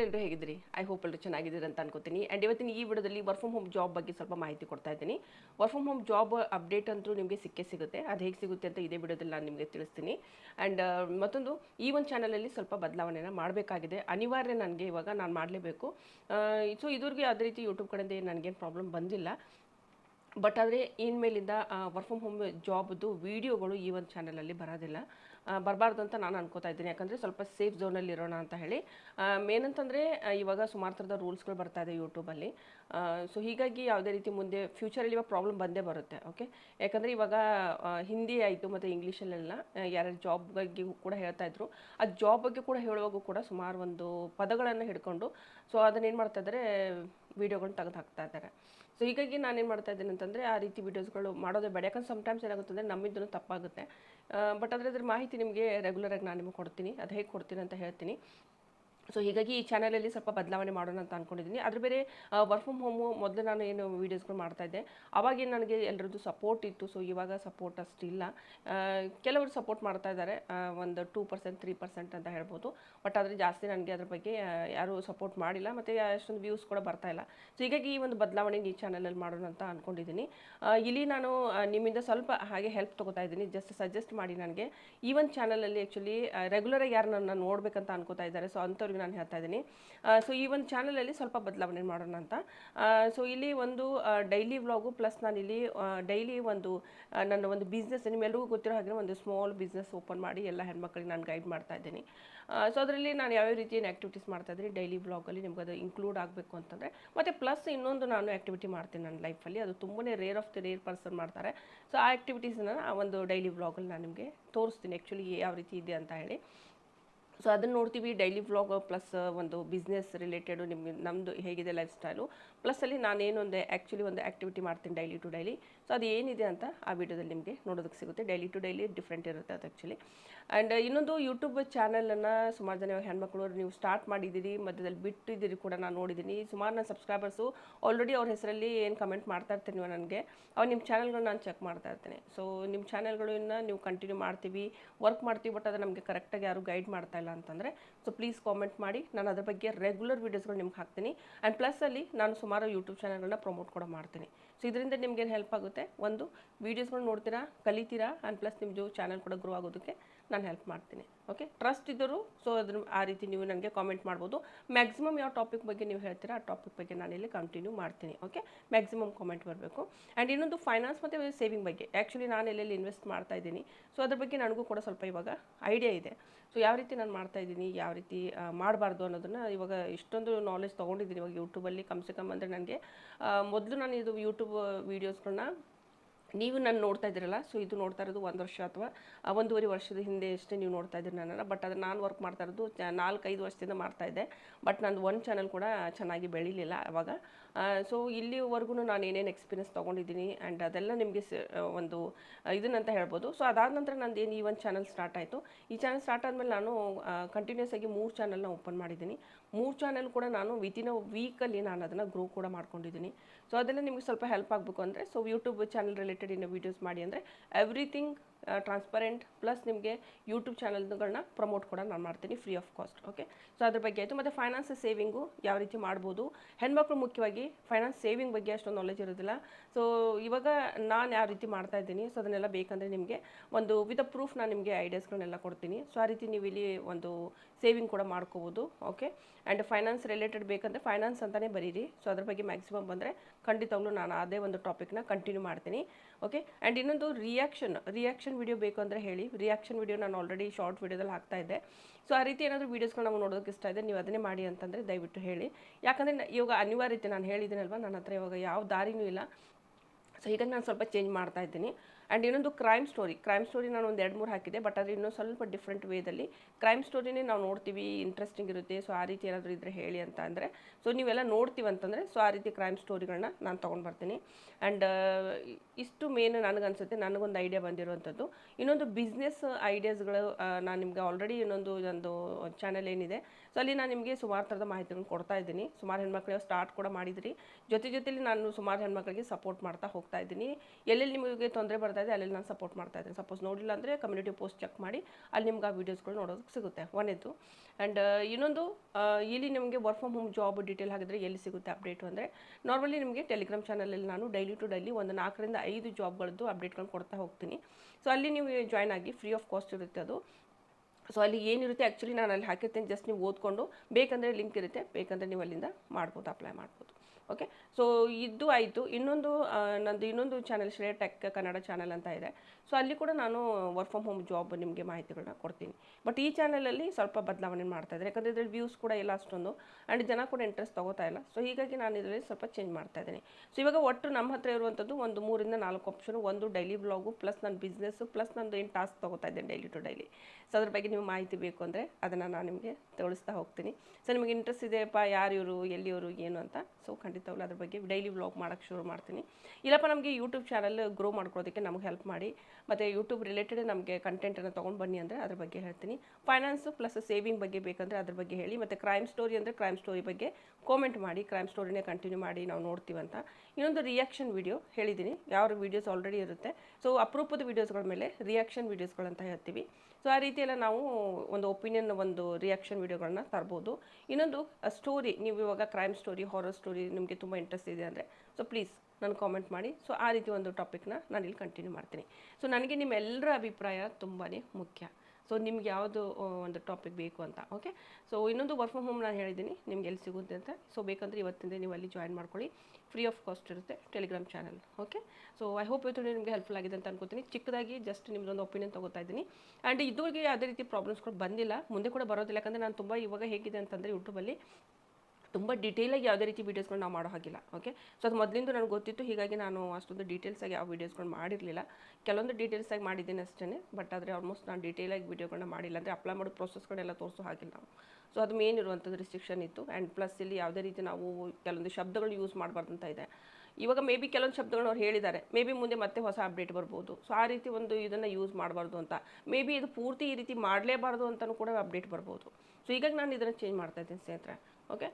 ಎಲ್ಲರೂ ಹೇಗಿದ್ದೀರಿ? I hope ಎಲ್ಲರೂ ಚೆನ್ನಾಗಿದ್ದೀರಿ ಅಂತ ಅನ್ಕೋತೀನಿ. ಆ್ಯಂಡ್ ಇವತ್ತಿನ ಈ ವಿಡಿಯೋದಲ್ಲಿ ವರ್ಕ್ ಫ್ರಮ್ ಹೋಮ್ ಜಾಬ್ ಬಗ್ಗೆ ಸ್ವಲ್ಪ ಮಾಹಿತಿ ಕೊಡ್ತಾ ಇದ್ದೀನಿ. Work from home job update ಅಂತೂ ನಿಮಗೆ ಸಿಕ್ಕೇ ಸಿಗುತ್ತೆ. ಅದು ಹೇಗೆ ಸಿಗುತ್ತೆ ಅಂತ ಇದೇ ವಿಡಿಯೋದಲ್ಲಿ ನಾನು ನಿಮಗೆ ತಿಳಿಸ್ತೀನಿ. ಆ್ಯಂಡ್ ಮತ್ತೊಂದು, ಈ ಒಂದು ಚಾನಲಲ್ಲಿ ಸ್ವಲ್ಪ ಬದಲಾವಣೆನ ಮಾಡಬೇಕಾಗಿದೆ. ಅನಿವಾರ್ಯ ನನಗೆ ಇವಾಗ ನಾನು ಮಾಡಲೇಬೇಕು. ಸೊ ಇದುವರೆಗೆ ಯಾವುದೇ ರೀತಿ ಯೂಟ್ಯೂಬ್ ಕಡೆಯಿಂದ ನನಗೇನು ಪ್ರಾಬ್ಲಮ್ ಬಂದಿಲ್ಲ. ಬಟ್ ಆದರೆ, ಇನ್ಮೇಲಿಂದ ವರ್ಕ್ ಫ್ರಮ್ ಹೋಮ್ ಜಾಬ್ದು ವೀಡಿಯೋಗಳು ಈ ಒಂದು ಚಾನಲಲ್ಲಿ ಬರೋದಿಲ್ಲ. ಬರಬಾರ್ದು ಅಂತ ನಾನು ಅನ್ಕೋತಾ ಇದ್ದೀನಿ. ಯಾಕಂದರೆ ಸ್ವಲ್ಪ ಸೇಫ್ ಝೋನಲ್ಲಿ ಇರೋಣ ಅಂತ ಹೇಳಿ. ಮೇನ್ ಅಂತಂದರೆ ಇವಾಗ ಸುಮಾರು ಥರದ ರೂಲ್ಸ್ಗಳು ಬರ್ತಾ ಇದೆ ಯೂಟ್ಯೂಬಲ್ಲಿ ಸೊ ಹೀಗಾಗಿ ಯಾವುದೇ ರೀತಿ ಮುಂದೆ ಫ್ಯೂಚರಲ್ಲಿ ಇವಾಗ ಪ್ರಾಬ್ಲಮ್ ಬಂದೇ ಬರುತ್ತೆ ಓಕೆ ಯಾಕಂದರೆ ಇವಾಗ ಹಿಂದಿ ಆಯಿತು ಮತ್ತು ಇಂಗ್ಲೀಷಲ್ಲೆಲ್ಲ ಯಾರ್ಯಾರು ಜಾಬ್ ಬಗ್ಗೆ ಕೂಡ ಹೇಳ್ತಾ ಇದ್ರು. ಆ ಜಾಬ್ ಬಗ್ಗೆ ಕೂಡ ಹೇಳುವಾಗೂ ಕೂಡ ಸುಮಾರು ಒಂದು ಪದಗಳನ್ನು ಹಿಡ್ಕೊಂಡು ಸೊ ಅದನ್ನೇನು ಮಾಡ್ತಾ ಇದ್ದಾರೆ ವೀಡಿಯೋಗಳನ್ನ ತೆಗೆದು ಹಾಕ್ತಾ ಇದ್ದಾರೆ ಸೊ ಹೀಗಾಗಿ ನಾನೇನು ಮಾಡ್ತಾ ಇದ್ದೀನಿ ಅಂತಂದರೆ, ಆ ರೀತಿ ವೀಡಿಯೋಸ್ಗಳು ಮಾಡೋದೇ ಬೇಡ. ಯಾಕಂದ್ರೆ ಸಮ್ಟೈಮ್ಸ್ ಏನಾಗುತ್ತೆ ಅಂದರೆ ನಮ್ಮಿಂದನೂ ತಪ್ಪಾಗುತ್ತೆ. ಬಟ್ ಅದ್ರ ಮಾಹಿತಿ ನಿಮಗೆ ರೆಗ್ಯುಲರಾಗಿ ನಾನು ನಿಮಗೆ ಕೊಡ್ತೀನಿ. ಅದು ಹೇಗೆ ಕೊಡ್ತೀನಿ ಅಂತ ಹೇಳ್ತೀನಿ. ಸೊ ಹೀಗಾಗಿ ಈ ಚಾನಲಲ್ಲಿ ಸ್ವಲ್ಪ ಬದಲಾವಣೆ ಮಾಡೋಣ ಅಂತ ಅಂದ್ಕೊಂಡಿದ್ದೀನಿ ಅದ್ರ ಬೇರೆ ವರ್ಕ್ ಫ್ರಮ್ ಹೋಮು ಮೊದಲು ನಾನು ಏನು ವೀಡಿಯೋಸ್ಗಳು ಮಾಡ್ತಾಯಿದ್ದೆ ಅವಾಗೇನು ನನಗೆ ಎಲ್ಲರದ್ದು ಸಪೋರ್ಟ್ ಇತ್ತು. ಸೊ ಇವಾಗ ಸಪೋರ್ಟ್ ಅಷ್ಟಿಲ್ಲ. ಕೆಲವರು ಸಪೋರ್ಟ್ ಮಾಡ್ತಾ ಇದ್ದಾರೆ. ಒಂದು ಟೂ ಪರ್ಸೆಂಟ್ ತ್ರೀ ಪರ್ಸೆಂಟ್ ಅಂತ ಹೇಳ್ಬೋದು. ಬಟ್ ಆದರೆ ಜಾಸ್ತಿ ನನಗೆ ಅದ್ರ ಬಗ್ಗೆ ಯಾರೂ ಸಪೋರ್ಟ್ ಮಾಡಿಲ್ಲ. ಮತ್ತು ಅಷ್ಟೊಂದು ವ್ಯೂಸ್ ಕೂಡ ಬರ್ತಾ ಇಲ್ಲ. ಸೊ ಹೀಗಾಗಿ ಈ ಒಂದು ಬದಲಾವಣೆ ಈ ಚಾನಲಲ್ಲಿ ಮಾಡೋಣ ಅಂತ ಅಂದ್ಕೊಂಡಿದ್ದೀನಿ ಇಲ್ಲಿ ನಾನು ನಿಮ್ಮಿಂದ ಸ್ವಲ್ಪ ಹಾಗೆ ಹೆಲ್ಪ್ ತೊಗೋತಾ ಇದ್ದೀನಿ. ಜಸ್ಟ್ ಸಜೆಸ್ಟ್ ಮಾಡಿ ನನಗೆ. ಈ ಒಂದು ಚಾನಲಲ್ಲಿ ಆ್ಯಕ್ಚುಲಿ ರೆಗ್ಯುಲರಾಗಿ ಯಾರು ನನ್ನ ನೋಡಬೇಕಂತ ಅನ್ಕೋತಾ ಇದ್ದಾರೆ. ಸೊ ಅಂಥವ್ರಿಗೆ ನಾನು ಹೇಳ್ತಾ ಇದ್ದೀನಿ. ಸೊ ಈ ಒಂದು ಚಾನಲಲ್ಲಿ ಸ್ವಲ್ಪ ಬದಲಾವಣೆ ಮಾಡೋಣ ಅಂತ. ಸೊ ಇಲ್ಲಿ ಒಂದು ಡೈಲಿ ವ್ಲಾಗು ಪ್ಲಸ್ ನಾನು ಇಲ್ಲಿ ಡೈಲಿ ಒಂದು ನನ್ನ ಒಂದು ಬಿಸ್ನೆಸ್ ನಿಮ್ಮೆಲ್ಲರಿಗೂ ಗೊತ್ತಿರೋ ಹಾಗೆ ಒಂದು ಸ್ಮಾಲ್ ಬಿಸ್ನೆಸ್ ಓಪನ್ ಮಾಡಿ ಎಲ್ಲ ಹೆಣ್ಮಕ್ಳಿಗೆ ನಾನು ಗೈಡ್ ಮಾಡ್ತಾ ಇದ್ದೀನಿ. ಸೊ ಅದರಲ್ಲಿ ನಾನು ಯಾವ್ಯಾವ ರೀತಿ ಏನು ಆ್ಯಕ್ಟಿವಿಟೀಸ್ ಮಾಡ್ತಾ ಇದ್ದೀನಿ ಡೈಲಿ ವ್ಲಾಗಲ್ಲಿ ನಿಮ್ಗೆ ಅದು ಇನ್ಕ್ಲೂಡ್ ಆಗಬೇಕು ಅಂತಂದರೆ, ಮತ್ತು ಪ್ಲಸ್ ಇನ್ನೊಂದು ನಾನು ಆ್ಯಕ್ಟಿವಿಟಿ ಮಾಡ್ತೀನಿ ನನ್ನ ಲೈಫಲ್ಲಿ ಅದು ತುಂಬನೇ rare of the rare person ಮಾಡ್ತಾರೆ. ಸೊ ಆ ಆ್ಯಕ್ಟಿವಿಟೀಸ್ನ ಆ ಒಂದು ಡೈಲಿ ವ್ಲಾಗಲ್ಲಿ ನಾನು ನಿಮಗೆ ತೋರಿಸ್ತೀನಿ ಆ್ಯಕ್ಚುಲಿ ಯಾವ ರೀತಿ ಇದೆ ಅಂತ ಹೇಳಿ. ಸೊ ಅದನ್ನು ನೋಡ್ತೀವಿ ಡೈಲಿ ವ್ಲಾಗ್ ಪ್ಲಸ್ ಒಂದು ಬಿಸ್ನೆಸ್ ರಿಲೇಟೆಡು ನಿಮಗೆ ನಮ್ಮದು ಹೇಗಿದೆ ಲೈಫ್ ಸ್ಟೈಲು ಪ್ಲಸ್ ಅಲ್ಲಿ ನಾನೇನೊಂದು ಆ್ಯಕ್ಚುಲಿ ಒಂದು ಆ್ಯಕ್ಟಿವಿಟಿ ಮಾಡ್ತೀನಿ ಡೈಲಿ ಟು ಡೈಲಿ ಸೊ ಅದು ಏನಿದೆ ಅಂತ ಆ ವಿಡಿಯೋದಲ್ಲಿ ನಿಮಗೆ ನೋಡೋದಕ್ಕೆ ಸಿಗುತ್ತೆ. ಡೈಲಿ ಟು ಡೈಲಿ ಡಿಫ್ರೆಂಟ್ ಇರುತ್ತೆ ಅದು ಆ್ಯಕ್ಚುಲಿ ಆ್ಯಂಡ್ ಇನ್ನೊಂದು ಯೂಟ್ಯೂಬ್ ಚಾನಲನ್ನು ಸುಮಾರು ಜನ ಹೆಣ್ಮಕ್ಳು ನೀವು ಸ್ಟಾರ್ಟ್ ಮಾಡಿದ್ದೀರಿ, ಮಧ್ಯದಲ್ಲಿ ಬಿಟ್ಟಿದ್ದೀರಿ ಕೂಡ ನಾನು ನೋಡಿದ್ದೀನಿ. ಸುಮಾರು ನನ್ನ ಸಬ್ಸ್ಕ್ರೈಬರ್ಸು ಆಲ್ರೆಡಿ ಅವ್ರ ಹೆಸರಲ್ಲಿ ಏನು ಕಮೆಂಟ್ ಮಾಡ್ತಾ ಇರ್ತೀನಿ ನೀವು ನನಗೆ ಅವ್ರು ನಿಮ್ಮ ಚಾನಲ್ಗಳು ನಾನು ಚೆಕ್ ಮಾಡ್ತಾ ಇರ್ತೀನಿ. ಸೊ ನಿಮ್ಮ ಚಾನಲ್ಗಳನ್ನ ನೀವು ಕಂಟಿನ್ಯೂ ಮಾಡ್ತೀವಿ ವರ್ಕ್ ಮಾಡ್ತೀವಿ ಬಟ್ ಅದು ನಮಗೆ ಕರೆಕ್ಟಾಗಿ ಯಾರು ಗೈಡ್ ಮಾಡ್ತಾ ಇಲ್ಲ ಅಂತಂದರೆ ಸೊ ಪ್ಲೀಸ್ ಕಾಮೆಂಟ್ ಮಾಡಿ. ನಾನು ಅದ್ರ ಬಗ್ಗೆ ರೆಗ್ಯುಲರ್ ವೀಡಿಯೋಸ್ಗಳು ನಿಮ್ಗೆ ಹಾಕ್ತೀನಿ. ಆ್ಯಂಡ್ ಪ್ಲಸ್ ಅಲ್ಲಿ ನಾನು ಸುಮಾರು ಯೂಟ್ಯೂಬ್ ಚಾನಲ್ಗಳನ್ನ ಪ್ರಮೋಟ್ ಕೂಡ ಮಾಡ್ತೀನಿ. ಸೊ ಇದರಿಂದ ನಿಮ್ಗೇನು ಹೆಲ್ಪ್ ಆಗುತ್ತೆ? ಒಂದು ವೀಡಿಯೋಸ್ಗಳು ನೋಡ್ತೀರಾ, ಕಲಿತೀರಾ ಆ್ಯಂಡ್ ಪ್ಲಸ್ ನಿಮ್ಮದು ಚಾನಲ್ ಕೂಡ ಗ್ರೋ ಆಗೋದಕ್ಕೆ ನಾನು ಹೆಲ್ಪ್ ಮಾಡ್ತೀನಿ. ಓಕೆ ಟ್ರಸ್ಟ್ ಇದ್ದರು ಸೊ ಅದನ್ನು ಆ ರೀತಿ ನೀವು ನನಗೆ ಕಾಮೆಂಟ್ ಮಾಡ್ಬೋದು. ಮ್ಯಾಕ್ಸಿಮಮ್ ಯಾವ ಟಾಪಿಕ್ ಬಗ್ಗೆ ನೀವು ಹೇಳ್ತೀರಾ, ಆ ಟಾಪಿಕ್ ಬಗ್ಗೆ ನಾನು ಇಲ್ಲಿ ಕಂಟಿನ್ಯೂ ಮಾಡ್ತೀನಿ. ಓಕೆ ಮ್ಯಾಕ್ಸಿಮಮ್ ಕಾಮೆಂಟ್ ಬರಬೇಕು. ಆ್ಯಂಡ್ ಇನ್ನೊಂದು ಫೈನಾನ್ಸ್ ಮತ್ತು ಸೇವಿಂಗ್ ಬಗ್ಗೆ. ಆ್ಯಕ್ಚುಲಿ ನಾನು ಎಲ್ಲೆಲ್ಲಿ ಇನ್ವೆಸ್ಟ್ ಮಾಡ್ತಾ ಇದ್ದೀನಿ. ಸೊ ಅದ್ರ ಬಗ್ಗೆ ನನಗೂ ಕೂಡ ಸ್ವಲ್ಪ ಇವಾಗ ಐಡಿಯಾ ಇದೆ. ಸೊ ಯಾವ ರೀತಿ ನಾನು ಮಾಡ್ತಾ ಇದ್ದೀನಿ, ಯಾವ ರೀತಿ ಮಾಡಬಾರ್ದು ಅನ್ನೋದನ್ನು ಇವಾಗ ಇಷ್ಟೊಂದು ನಾಲೆಜ್ ತೊಗೊಂಡಿದ್ದೀನಿ. ಇವಾಗ ಯೂಟ್ಯೂಬಲ್ಲಿ ಕಮ್ಸೆ ಕಮ್ ಅಂದರೆ ನನಗೆ ಮೊದಲು ನಾನು ಇದು ಯೂಟ್ಯೂಬ್ ವೀಡಿಯೋಸ್ಗಳನ್ನ ನೀವು ನಾನು ನೋಡ್ತಾ ಇದ್ದೀರಲ್ಲ ಸೊ ಇದು ನೋಡ್ತಾ ಇರೋದು ಒಂದು ವರ್ಷ ಅಥವಾ ಒಂದೂವರೆ ವರ್ಷದ ಹಿಂದೆ ಅಷ್ಟೇ ನೀವು ನೋಡ್ತಾ ಇದ್ದೀರಿ ನನ್ನನ್ನು. ಬಟ್ ಅದು ನಾನು ವರ್ಕ್ ಮಾಡ್ತಾ ಇರೋದು ನಾಲ್ಕೈದು ವರ್ಷದಿಂದ ಮಾಡ್ತಾ ಇದ್ದೆ. ಬಟ್ ನಂದು ಒಂದು ಚಾನಲ್ ಕೂಡ ಚೆನ್ನಾಗಿ ಬೆಳೀಲಿಲ್ಲ ಅವಾಗ. ಸೊ ಇಲ್ಲಿವರೆಗೂ ನಾನು ಏನೇನು ಎಕ್ಸ್ಪೀರಿಯನ್ಸ್ ತೊಗೊಂಡಿದ್ದೀನಿ ಆ್ಯಂಡ್ ಅದೆಲ್ಲ ನಿಮಗೆ ಒಂದು ಇದನ್ನಂತ ಹೇಳ್ಬೋದು. ಸೊ ಅದಾದ ನಂತರ ನಂದು ಏನು ಈ ಒಂದು ಚಾನಲ್ ಸ್ಟಾರ್ಟ್ ಆಯಿತು. ಈ ಚಾನಲ್ ಸ್ಟಾರ್ಟ್ ಆದಮೇಲೆ ನಾನು ಕಂಟಿನ್ಯೂಸ್ ಆಗಿ ಮೂರು ಚಾನಲ್ನ ಓಪನ್ ಮಾಡಿದ್ದೀನಿ. ಮೂರು ಚಾನೆಲ್ ಕೂಡ ನಾನು ವಿತಿನ್ ಅ ವೀಕಲ್ಲಿ ನಾನು ಅದನ್ನು ಗ್ರೋ ಕೂಡ ಮಾಡ್ಕೊಂಡಿದ್ದೀನಿ. ಸೊ ಅದೆಲ್ಲ ನಿಮಗೆ ಸ್ವಲ್ಪ ಹೆಲ್ಪ್ ಆಗಬೇಕು ಅಂದರೆ ಸೊ ಯೂಟ್ಯೂಬ್ ಚಾನಲ್ ರಿಲೇಟೆಡ್ ಇನ್ನು ವೀಡಿಯೋಸ್ ಮಾಡಿ ಅಂದರೆ ಎವ್ರಿಥಿಂಗ್ ಟ್ರಾನ್ಸ್ಪರೆಂಟ್ ಪ್ಲಸ್ ನಿಮಗೆ ಯೂಟ್ಯೂಬ್ ಚಾನಲ್ಗಳನ್ನ ಪ್ರಮೋಟ್ ಕೂಡ ನಾನು ಮಾಡ್ತೀನಿ free of cost okay so ಅದ್ರ ಬಗ್ಗೆ ಆಯಿತು. ಮತ್ತು ಫೈನಾನ್ಸ್ ಸೇವಿಂಗು ಯಾವ ರೀತಿ ಮಾಡ್ಬೋದು? ಹೆಣ್ಮಕ್ಳು ಮುಖ್ಯವಾಗಿ ಫೈನಾನ್ಸ್ ಸೇವಿಂಗ್ ಬಗ್ಗೆ ಅಷ್ಟೊಂದು ನಾಲೆಜ್ ಇರೋದಿಲ್ಲ. ಸೊ ಇವಾಗ ನಾನು ಯಾವ ರೀತಿ ಮಾಡ್ತಾ ಇದ್ದೀನಿ ಸೊ ಅದನ್ನೆಲ್ಲ ಬೇಕಂದರೆ ನಿಮಗೆ ಒಂದು ವಿತ್ ಅ ಪ್ರೂಫ್ ನಾನು ನಿಮಗೆ ಐಡಿಯಾಸ್ಗಳನ್ನೆಲ್ಲ ಕೊಡ್ತೀನಿ. ಸೊ ಆ ರೀತಿ ನೀವು ಇಲ್ಲಿ ಒಂದು ಸೇವಿಂಗ್ ಕೂಡ ಮಾಡ್ಕೋಬೋದು ಓಕೆ ಆ್ಯಂಡ್ ಫೈನಾನ್ಸ್ ರಿಲೇಟೆಡ್ ಬೇಕಂದರೆ ಫೈನಾನ್ಸ್ ಅಂತಲೇ ಬರೀರಿ. ಸೊ ಅದ್ರ ಬಗ್ಗೆ ಮ್ಯಾಕ್ಸಿಮಮ್ ಬಂದರೆ ಖಂಡಿತವಾಗ್ಲೂ ನಾನು ಅದೇ ಒಂದು ಟಾಪಿಕ್ನ ಕಂಟಿನ್ಯೂ ಮಾಡ್ತೀನಿ. ಓಕೆ ಆ್ಯಂಡ್ ಇನ್ನೊಂದು ರಿಯಾಕ್ಷನ್ ರಿಯಾಕ್ಷನ್ ವಿಡಿಯೋ ಬೇಕು ಅಂದರೆ ಹೇಳಿ. ರಿಯಾಕ್ಷನ್ ವಿಡಿಯೋ ನಾನು ಆಲ್ರೆಡಿ ಶಾರ್ಟ್ ವಿಡಿಯೋದಲ್ಲಿ ಹಾಕ್ತಾ ಇದ್ದೆ. ಸೊ ಆ ರೀತಿ ಏನಾದರೂ ವೀಡಿಯೋಸ್ಗಳು ನಾವು ನೋಡೋದಕ್ಕೆ ಇಷ್ಟ ಇದೆ ನೀವು ಅದನ್ನೇ ಮಾಡಿ ಅಂತಂದರೆ ದಯವಿಟ್ಟು ಹೇಳಿ. ಯಾಕಂದರೆ ಇವಾಗ ಅನಿವಾರ್ಯತೆ ನಾನು ಹೇಳಿದ್ದೀನಲ್ವ? ನನ್ನ ಹತ್ರ ಇವಾಗ ಯಾವ ದಾರಿನೂ ಇಲ್ಲ. ಸೊ ಹೀಗಾಗಿ ನಾನು ಸ್ವಲ್ಪ ಚೇಂಜ್ ಮಾಡ್ತಾ ಇದ್ದೀನಿ. ಆ್ಯಂಡ್ ಇನ್ನೊಂದು ಕ್ರೈಮ್ ಸ್ಟೋರಿ ಕ್ರೈಮ್ ಸ್ಟೋರಿ ನಾನು ಒಂದು ಎರಡು ಮೂರು ಹಾಕಿದೆ ಬಟ್ ಅದು ಇನ್ನೂ ಸ್ವಲ್ಪ ಡಿಫ್ರೆಂಟ್ ವೇದಲ್ಲಿ ಕ್ರೈಮ್ ಸ್ಟೋರಿನೇ ನಾವು ನೋಡ್ತೀವಿ ಇಂಟ್ರೆಸ್ಟಿಂಗ್ ಇರುತ್ತೆ ಸೊ ಆ ರೀತಿ ಏನಾದರೂ ಇದ್ದರೆ ಹೇಳಿ ಅಂತ ಅಂದರೆ ಸೊ ನೀವೆಲ್ಲ ನೋಡ್ತೀವಿ ಅಂತಂದರೆ ಸೊ ಆ ರೀತಿ ಕ್ರೈಮ್ ಸ್ಟೋರಿಗಳನ್ನ ನಾನು ತೊಗೊಂಡು ಬರ್ತೀನಿ. ಆ್ಯಂಡ್ ಇಷ್ಟು ಮೇನ್ ನನಗನ್ಸುತ್ತೆ ನನಗೊಂದು ಐಡಿಯಾ ಬಂದಿರುವಂಥದ್ದು ಇನ್ನೊಂದು ಬಿಸ್ನೆಸ್ ಐಡಿಯಾಸ್ಗಳು ನಾನು ನಿಮಗೆ ಆಲ್ರೆಡಿ ಇನ್ನೊಂದು ಒಂದು ಚಾನಲ್ ಏನಿದೆ ಸೊ ಅಲ್ಲಿ ನಾನು ನಿಮಗೆ ಸುಮಾರು ಥರದ ಮಾಹಿತಿಗಳನ್ನ ಕೊಡ್ತಾ ಇದ್ದೀನಿ. ಸುಮಾರು ಹೆಣ್ಮಕ್ಳು ಸ್ಟಾರ್ಟ್ ಕೂಡ ಮಾಡಿದ್ರಿ. ಜೊತೆ ಜೊತೆಲಿ ನಾನು ಸುಮಾರು ಹೆಣ್ಮಕ್ಳಿಗೆ ಸಪೋರ್ಟ್ ಮಾಡ್ತಾ ಹೋಗ್ತಾ ಇದ್ದೀನಿ. ಎಲ್ಲೆಲ್ಲಿ ನಿಮಗೆ ತೊಂದರೆ ಬರ್ತಾ ಇದೆ, ಅಲ್ಲೆಲ್ಲ ನಾನು ಸಪೋರ್ಟ್ ಮಾಡ್ತಾ ಇದ್ದೀನಿ. ಸಪೋಸ್ ನೋಡಿಲ್ಲ ಅಂದರೆ ಕಮ್ಯುನಿಟಿ ಪೋಸ್ಟ್ ಚೆಕ್ ಮಾಡಿ, ಅಲ್ಲಿ ನಿಮ್ಗೆ ಆ ವೀಡಿಯೋಸ್ಗಳು ನೋಡೋದಕ್ಕೆ ಸಿಗುತ್ತೆ. ಒಂದೇದು ಆ್ಯಂಡ್ ಇನ್ನೊಂದು ಇಲ್ಲಿ ನಿಮಗೆ work from home job detail ಹಾಕಿದ್ರೆ ಎಲ್ಲಿ ಸಿಗುತ್ತೆ ಅಪ್ಡೇಟು ಅಂದರೆ ನಾರ್ಮಲಿ ನಿಮಗೆ ಟೆಲಿಗ್ರಾಮ್ ಚಾನಲಲ್ಲಿ ನಾನು ಡೈಲಿ ಟು ಡೈಲಿ ಒಂದು ನಾಲ್ಕರಿಂದ ಐದು ಜಾಬ್ಗಳದ್ದು ಅಪ್ಡೇಟ್ಗಳನ್ನ ಕೊಡ್ತಾ ಹೋಗ್ತೀನಿ. ಸೊ ಅಲ್ಲಿ ನೀವು ಜಾಯ್ನ್ ಆಗಿ ಫ್ರೀ ಆಫ್ ಕಾಸ್ಟ್ ಇರುತ್ತೆ ಅದು. ಸೊ ಅಲ್ಲಿ ಏನಿರುತ್ತೆ ಆ್ಯಕ್ಚುಲಿ ನಾನು ಅಲ್ಲಿ ಹಾಕಿರ್ತೀನಿ. ಜಸ್ಟ್ ನೀವು ಓದ್ಕೊಂಡು, ಬೇಕಂದರೆ ಲಿಂಕ್ ಇರುತ್ತೆ. ಬೇಕಂದರೆ ನೀವು ಅಲ್ಲಿಂದ ಮಾಡ್ಬೋದು ಅಪ್ಲೈ ಮಾಡ್ಬೋದು. ಓಕೆ ಸೊ ಇದು ಆಯಿತು. ಇನ್ನೊಂದು ನಂದು ಇನ್ನೊಂದು channel Shreya tech Kannada channel ಅಂತ ಇದೆ. ಸೊ ಅಲ್ಲಿ ಕೂಡ ನಾನು ವರ್ಕ್ ಫ್ರಮ್ ಹೋಮ್ ಜಾಬ್ ನಿಮಗೆ ಮಾಹಿತಿಗಳನ್ನ ಕೊಡ್ತೀನಿ. ಬಟ್ ಈ ಚಾನಲಲ್ಲಿ ಸ್ವಲ್ಪ ಬದಲಾವಣೆ ಮಾಡ್ತಾ ಇದ್ದಾರೆ. ಯಾಕಂದರೆ ಇದರಲ್ಲಿ ವ್ಯೂಸ್ ಕೂಡ ಇಲ್ಲ ಅಷ್ಟೊಂದು. ಆ್ಯಂಡ್ ಜನ ಕೂಡ ಇಂಟ್ರೆಸ್ಟ್ ತೊಗೋತಾ ಇಲ್ಲ. ಸೊ ಹೀಗಾಗಿ ನಾನು ಇದರಲ್ಲಿ ಸ್ವಲ್ಪ ಚೇಂಜ್ ಮಾಡ್ತಾ ಇದ್ದೀನಿ. ಸೊ ಇವಾಗ ಒಟ್ಟು ನಮ್ಮ ಹತ್ರ ಇರುವಂಥದ್ದು ಒಂದು ಮೂರಿಂದ ನಾಲ್ಕು ಆಪ್ಷನ್ ಒಂದು ಡೈಲಿ ಬ್ಲಾಗು ಪ್ಲಸ್ ನನ್ನ ಬಿಸ್ನೆಸ್ಸು ಪ್ಲಸ್ ನಂದು ಏನು ಟಾಸ್ಕ್ ತೊಗೋತಾ ಇದ್ದೇನೆ ಡೈಲಿ ಟು ಡೈಲಿ ಸೊ ಅದ್ರ ಬಗ್ಗೆ ನೀವು ಮಾಹಿತಿ ಬೇಕು ಅಂದರೆ ಅದನ್ನು ನಾನು ನಿಮಗೆ ತಿಳಿಸ್ತಾ ಹೋಗ್ತೀನಿ. ಸೊ ನಿಮಗೆ ಇಂಟ್ರೆಸ್ಟ್ ಇದೆಯಪ್ಪ? ಯಾರು ಇವರು? ಎಲ್ಲಿಯವರು? ಏನು ಅಂತ? ಸೊ ಖಂಡಿತವಾಗ್ಲೂ ಅದ್ರ ಬಗ್ಗೆ ಡೈಲಿ ವ್ಲಾಗ್ ಮಾಡೋಕ್ಕೆ ಶುರು ಮಾಡ್ತೀನಿ. ಇಲ್ಲಪ್ಪ, ನಮಗೆ ಯೂಟ್ಯೂಬ್ ಚಾನಲ್ ಗ್ರೋ ಮಾಡ್ಕೊಳೋದಕ್ಕೆ ನಮಗೆ ಹೆಲ್ಪ್ ಮಾಡಿ. ಮತ್ತು ಯೂಟ್ಯೂಬ್ ರಿಲೇಟೆಡ್ ನಮಗೆ ಕಂಟೆಂಟನ್ನು ತೊಗೊಂಡು ಬನ್ನಿ ಅಂದರೆ ಅದ್ರ ಬಗ್ಗೆ ಹೇಳ್ತೀನಿ. ಫೈನಾನ್ಸು ಪ್ಲಸ್ ಸೇವಿಂಗ್ ಬಗ್ಗೆ ಬೇಕಂದರೆ ಅದ್ರ ಬಗ್ಗೆ ಹೇಳಿ. ಮತ್ತು ಕ್ರೈಮ್ ಸ್ಟೋರಿ ಅಂದರೆ ಕ್ರೈಮ್ ಸ್ಟೋರಿ ಬಗ್ಗೆ ಕಾಮೆಂಟ್ ಮಾಡಿ ಕ್ರೈಮ್ ಸ್ಟೋರಿನೇ ಕಂಟಿನ್ಯೂ ಮಾಡಿ ನಾವು ನೋಡ್ತೀವಂತ ಇನ್ನೊಂದು ರಿಯಾಕ್ಷನ್ ವಿಡಿಯೋ ಹೇಳಿದ್ದೀನಿ ಯಾವ ವೀಡಿಯೋಸ್ ಆಲ್ರೆಡಿ ಇರುತ್ತೆ. ಸೊ ಅಪರೂಪದ ವೀಡಿಯೋಸ್ಗಳ ಮೇಲೆ ರಿಯಾಕ್ಷನ್ ವೀಡಿಯೋಸ್ಗಳಂತ ಹೇಳ್ತೀವಿ. ಸೊ ಆ ರೀತಿಯೆಲ್ಲ ನಾವು ಒಂದು ಒಪಿನಿಯನ್ ಒಂದು ರಿಯಾಕ್ಷನ್ ವೀಡಿಯೋಗಳನ್ನ ತರ್ಬೋದು. ಇನ್ನೊಂದು ಸ್ಟೋರಿ ನೀವು ಇವಾಗ ಕ್ರೈಮ್ ಸ್ಟೋರಿ ಹಾರರ್ ಸ್ಟೋರಿ ನಿಮಗೆ ತುಂಬ ಇಂಟ್ರೆಸ್ಟ್ ಇದೆ ಅಂದರೆ ಸೊ ಪ್ಲೀಸ್ ನಾನು ಕಾಮೆಂಟ್ ಮಾಡಿ. ಸೊ ಆ ರೀತಿ ಒಂದು ಟಾಪಿಕ್ನ ನಾನು ಇಲ್ಲಿ ಕಂಟಿನ್ಯೂ ಮಾಡ್ತೀನಿ. ಸೊ ನನಗೆ ನಿಮ್ಮೆಲ್ಲರ ಅಭಿಪ್ರಾಯ ತುಂಬಾ ಮುಖ್ಯ. ಸೊ ನಿಮ್ಗೆ ಯಾವುದು ಒಂದು ಟಾಪಿಕ್ ಬೇಕು ಅಂತ ಓಕೆ ಸೊ ಇನ್ನೊಂದು ವರ್ಕ್ ಫ್ರಮ್ ಹೋಮ್ ನಾನು ಹೇಳಿದ್ದೀನಿ, ನಿಮ್ಗೆ ಎಲ್ಲಿ ಸಿಗುತ್ತೆ ಅಂತ. ಸೊ ಬೇಕಂದರೆ ಇವತ್ತಿಂದ ನೀವು ಅಲ್ಲಿ ಜಾಯ್ನ್ ಮಾಡ್ಕೊಳ್ಳಿ. ಫ್ರೀ ಆಫ್ ಕಾಸ್ಟ್ ಇರುತ್ತೆ Telegram channel okay so I hope ಇದು ನಿಮಗೆ ಹೆಲ್ಪ್ಫುಲ್ ಆಗಿದೆ ಅಂತ ಅನ್ಕೋತೀನಿ. ಚಿಕ್ಕದಾಗಿ ಜಸ್ಟ್ ನಿಮ್ಮದೊಂದು ಒಪಿನಿಯನ್ ತಗೋತಾ ಇದ್ದೀನಿ. ಆ್ಯಂಡ್ ಇದುವರೆಗೆ ಯಾವುದೇ ರೀತಿ ಪ್ರಾಬ್ಲಮ್ಸ್ಗಳು ಬಂದಿಲ್ಲ. ಮುಂದೆ ಕೂಡ ಬರೋದಿಲ್ಲ. ಯಾಕಂದರೆ ನಾನು ತುಂಬ ಇವಾಗ ಹೇಗಿದೆ ಅಂತಂದರೆ ಯೂಟ್ಯೂಬಲ್ಲಿ ತುಂಬ ಡೀಟೇಲಾಗಿ ಯಾವುದೇ ರೀತಿ ವೀಡಿಯೋಸ್ಗಳು ನಾವು ಮಾಡೋ ಹಾಗಿಲ್ಲ ಓಕೆ ಸೊ ಅದು ಮೊದಲಿಂದ ನನಗೆ ಗೊತ್ತಿತ್ತು, ಹೀಗಾಗಿ ನಾನು ಅಷ್ಟೊಂದು ಡೀಟೇಲ್ಸಾಗಿ ಯಾವ ವೀಡಿಯೋಸ್ಗಳು ಮಾಡಿರಲಿಲ್ಲ. ಕೆಲವೊಂದು ಡೀಟೇಲ್ಸಾಗಿ ಮಾಡಿದ್ದೀನಿ ಅಷ್ಟೇ ಬಟ್ ಆದರೆ ಆಲ್ಮೋಸ್ಟ್ ನಾನು ಡೀಟೇಲಾಗಿ ವೀಡಿಯೋಗಳನ್ನ ಮಾಡಿಲ್ಲ. ಅಂದರೆ ಅಪ್ಲೈ ಮಾಡೋ ಪ್ರೊಸೆಸ್ಗಳೆಲ್ಲ ತೋರಿಸೋ ಹಾಗಿಲ್ಲ. ನಾವು ಸೊ ಅದು ಮೇನ್ ಇರುವಂಥದ್ದು ರಿಸ್ಟ್ರಿಕ್ಷನ್ ಇತ್ತು. ಆ್ಯಂಡ್ ಪ್ಲಸ್ ಇಲ್ಲಿ ಯಾವುದೇ ರೀತಿ ನಾವು ಕೆಲವೊಂದು ಶಬ್ದಗಳು ಯೂಸ್ ಮಾಡಬಾರ್ದು ಅಂತ ಇದೆ. ಇವಾಗ ಮೇ ಬಿ ಕೆಲವೊಂದು ಶಬ್ದಗಳು ಅವ್ರು ಹೇಳಿದ್ದಾರೆ. ಮೇ ಬಿ ಮುಂದೆ ಮತ್ತೆ ಹೊಸ ಅಪ್ಡೇಟ್ ಬರ್ಬೋದು. ಸೊ ಆ ರೀತಿ ಒಂದು ಇದನ್ನು ಯೂಸ್ ಮಾಡಬಾರ್ದು ಅಂತ. ಮೇ ಬಿ ಇದು ಪೂರ್ತಿ ಈ ರೀತಿ ಮಾಡಲೇಬಾರ್ದು ಅಂತಲೂ ಕೂಡ ಅಪ್ಡೇಟ್ ಬರ್ಬೋದು. ಸೊ ಹೀಗಾಗಿ ನಾನು ಇದನ್ನು ಚೇಂಜ್ ಮಾಡ್ತಾ ಇದ್ದೀನಿ ಸ್ನೇಹಿತರೆ. ಓಕೆ?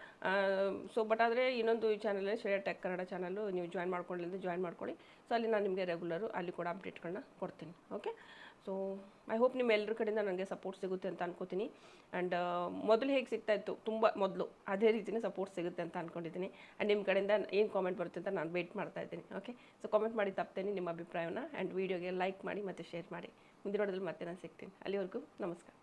ಸೊ ಬಟ್ ಆದರೆ ಇನ್ನೊಂದು channel Shreya tech Kannada channel ನೀವು ಜಾಯ್ನ್ ಅಂದರೆ ಜಾಯ್ನ್ ಮಾಡ್ಕೊಳ್ಳಿ. ಸೊ ಅಲ್ಲಿ ನಾನು ನಿಮಗೆ ರೆಗ್ಯುಲರು ಅಲ್ಲಿ ಕೂಡ ಅಪ್ಡೇಟ್ಗಳನ್ನ ಕೊಡ್ತೀನಿ, ಓಕೆ? ಸೊ ಐ ಹೋಪ್ ನಿಮ್ಮ ಎಲ್ಲರ ಕಡೆಯಿಂದ ನನಗೆ ಸಪೋರ್ಟ್ ಸಿಗುತ್ತೆ ಅಂತ ಅನ್ಕೋತೀನಿ. ಆ್ಯಂಡ್ ಮೊದಲು ಹೇಗೆ ಸಿಗ್ತಾ ಇತ್ತು? ತುಂಬ ಮೊದಲು ಅದೇ ರೀತಿಯೇ ಸಪೋರ್ಟ್ ಸಿಗುತ್ತೆ ಅಂತ ಅಂದ್ಕೊಂಡಿದ್ದೀನಿ ಆ್ಯಂಡ್ ನಿಮ್ಮ ಕಡೆಯಿಂದ ಏನು ಕಾಮೆಂಟ್ ಬರುತ್ತೆ ಅಂತ ನಾನು ವೆಯ್ಟ್ ಮಾಡ್ತಾ ಇದ್ದೀನಿ, ಓಕೆ? ಸೊ ಕಾಮೆಂಟ್ ಮಾಡಿ ತಪ್ತೇನೆ ನಿಮ್ಮ ಅಭಿಪ್ರಾಯನ ಆ್ಯಂಡ್ ವೀಡಿಯೋಗೆ ಲೈಕ್ ಮಾಡಿ ಮತ್ತು ಶೇರ್ ಮಾಡಿ. ಮುಂದಿನ ಮತ್ತೆ ನಾನು ಸಿಗ್ತೀನಿ. ಅಲ್ಲಿವರೆಗೂ ನಮಸ್ಕಾರ.